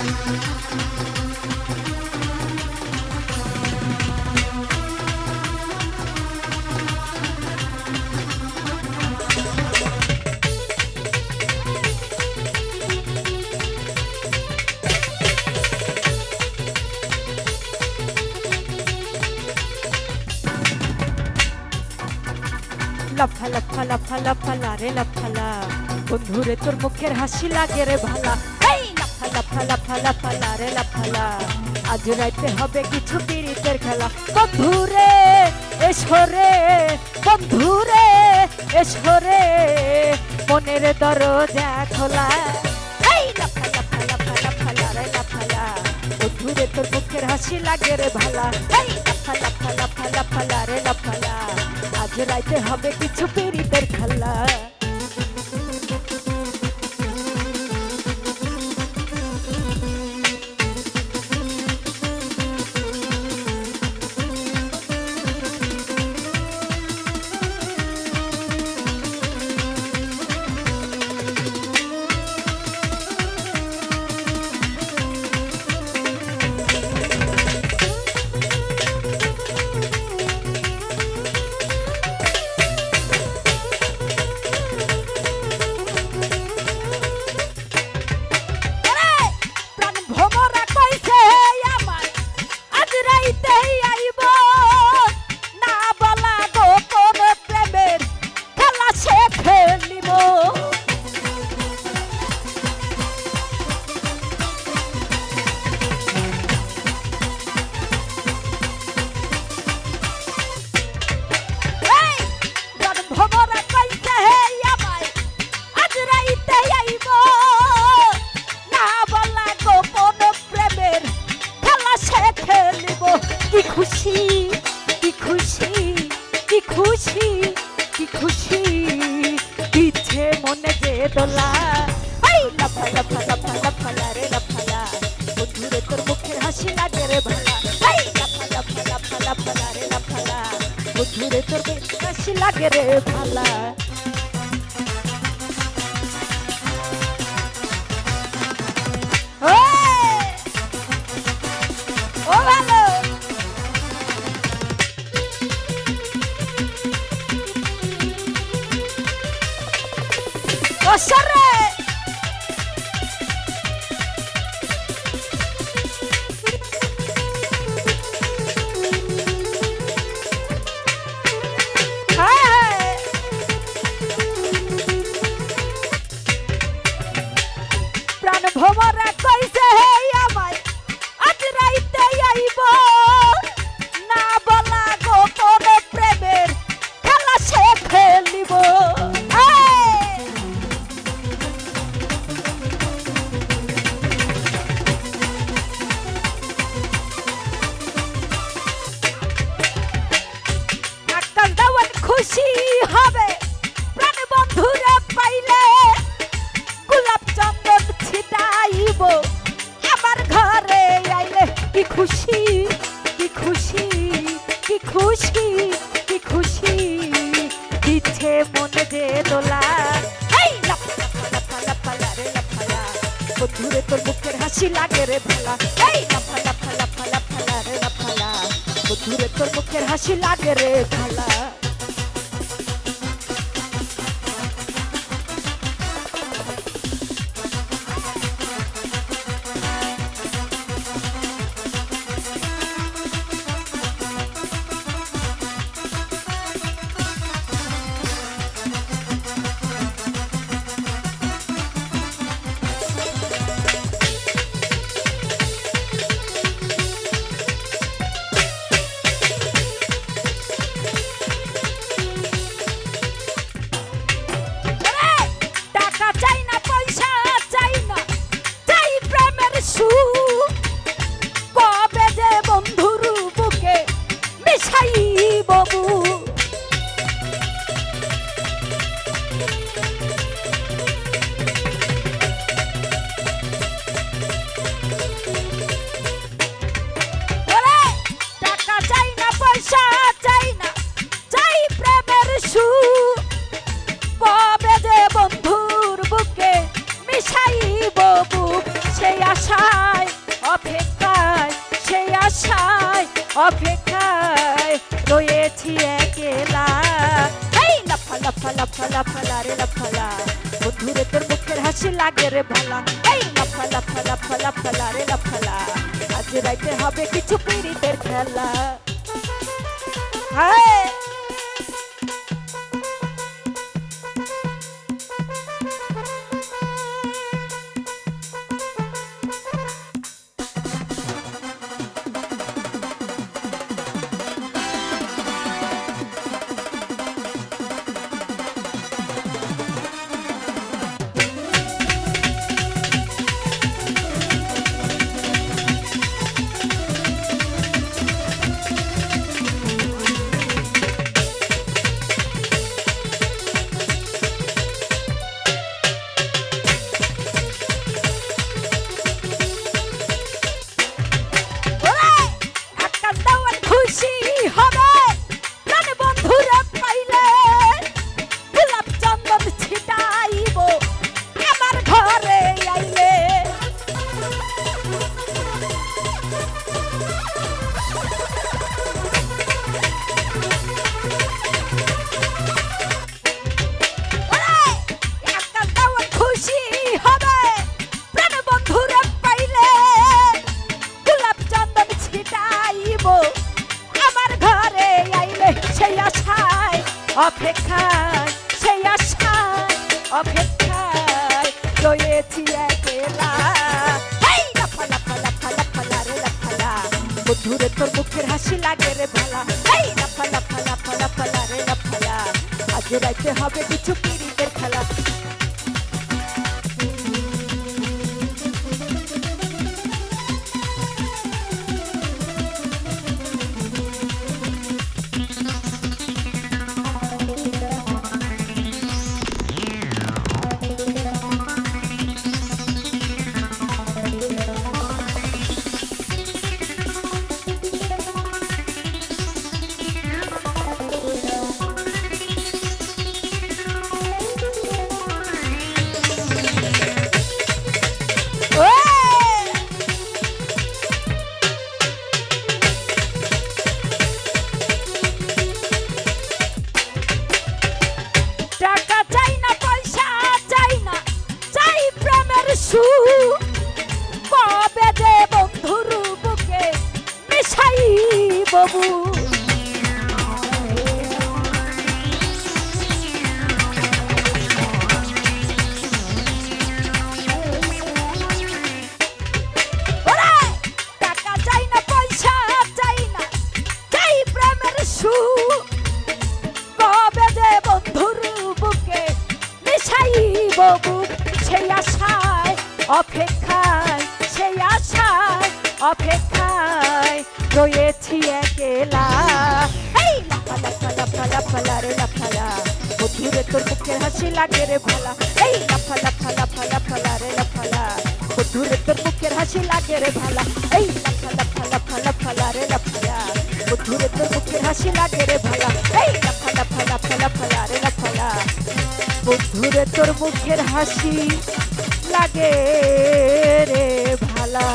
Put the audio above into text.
লাফা লাফা লাফা লাফা লা রে লাফালা বন্ধুরে তোর মুখের হাসি লাগে রে ভালা এই লাফা লাফা লাফা লাফা লা রে লাফালা আজ রাইতে হবে কিছু পীড়িতের খেলা। বন্ধুরে এসো রে বন্ধুরে এসো রে। মনের দরজা খোলা। এই লাফা লাফা লাফা লাফা লা রে লাফালা বন্ধুরে তোর মুখের হাসি লাগে রে ভালা। এই লাফা লাফা লাফা লাফা লা রে লাফালা আজ রাইতে হবে কিছু পীড়িতের খেলা। লাফা লাফা লাফা লাফা লা রে লাফালা বন্ধুরে তোর মুখের হাসি লাগে রে ভালা এই লাফা লাফা লাফা লাফা লা রে লাফালা তোর মুখের হাসি লাগে রে ভালা খুশি কি খুশি দিচ্ছে মনে যে দোলা দূরে তোর মুখের হাসি লাগে রে ভালা এই লাফা লাফা লাফা লাফা রে লাফালা দূরে তোর মুখের হাসি লাগে রে ভালা অপেক্ষায় রয়েছি একেলা। এই লাফা লাফা লাফা লাফা, লা, রে লাফালা বন্ধুরে, তোর মুখের হাসি লাগে রে ভালা। এই লাফা লাফা লাফা লাফা, লা, রে লাফালা আজ রাইতে হবে কিছু পিড়িতের খেলা। হায় অপেক্ষায়, সেই আশায় অপেক্ষায় রয়েছি একলা। এই লাফা লাফা লাফা লাফা লা রে, লাফা লা বন্ধুরে তোর মুখের হাসি লাগে রে ভালা। এই লাফা লাফা লাফা লাফা রে, লাফা আজ রাইতে হবে কিছু পিড়িতের মিশাই ববু সেই আশায় অপেক্ষায় সেই আশায় অপেক্ষায়। রয়েছি একলা এই লাফা লাফা লাফা লাফা লা রে লাফা লা বন্ধুরে তোর মুখের হাসি লাগে রে ভালা এই লাফা লাফা লাফা লাফা লা রে লাফা লা বন্ধুরে তোর মুখের হাসি লাগে রে ভালা এই লাফা লাফা লাফা লাফা লা রে লাফা লা বন্ধুরে তোর মুখের হাসি লাগে রে ভালা এই লাফা লাফা লাফা লাফা লা রে লাফা লা বন্ধুরে তোর মুখের হাসি লাগে রে ভালা